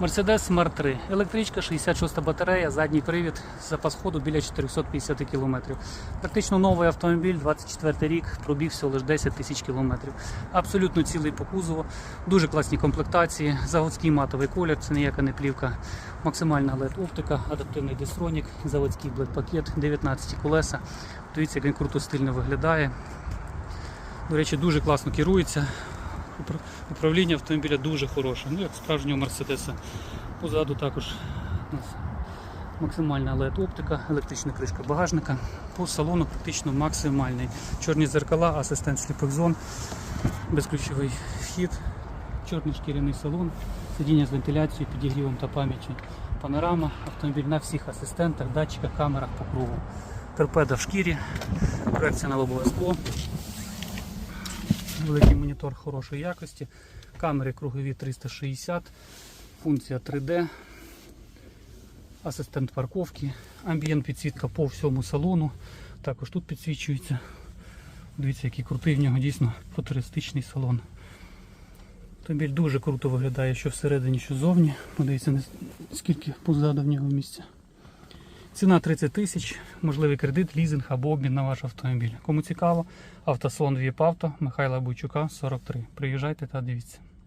Mercedes Smart 3. Електричка, 66 батарея, задній привід, запас ходу біля 450 км. Практично новий автомобіль, 24 рік, пробіг всього лише 10 тисяч кілометрів. Абсолютно цілий по кузову, дуже класні комплектації, заводський матовий колір, це ніяка не плівка, максимальна LED оптика, адаптивний дистронік, заводський блек-пакет, 19 колеса. Дивіться, як він круто стильно виглядає. До речі, дуже класно керується. Упра- Управління автомобіля дуже хороше, ну як справжнього Мерседеса. Позаду також у нас максимальна LED оптика, електрична кришка багажника. По салону практично максимальний. Чорні зеркала, асистент сліпих зон, безключовий вхід, чорний шкіряний салон, сидіння з вентиляцією, підігрівом та пам'яттю. Панорама, автомобіль на всіх асистентах, датчиках, камерах по кругу. Торпеда в шкірі, проекція на лобове скло великий монітор хорошої якості, камери кругові 360, функція 3D, асистент парковки, амбієнт підсвітка по всьому салону. Також тут підсвічується. Дивіться, який крутий в нього дійсно футуристичний салон. Автомобіль дуже круто виглядає, що всередині, що ззовні. Подивіться, скільки позаду в нього місця. Ціна 30 тисяч, можливий кредит, лізинг або обмін на ваш автомобіль. Кому цікаво, автосалон Віпавто Михайла Бойчука, 43. Приїжджайте та дивіться.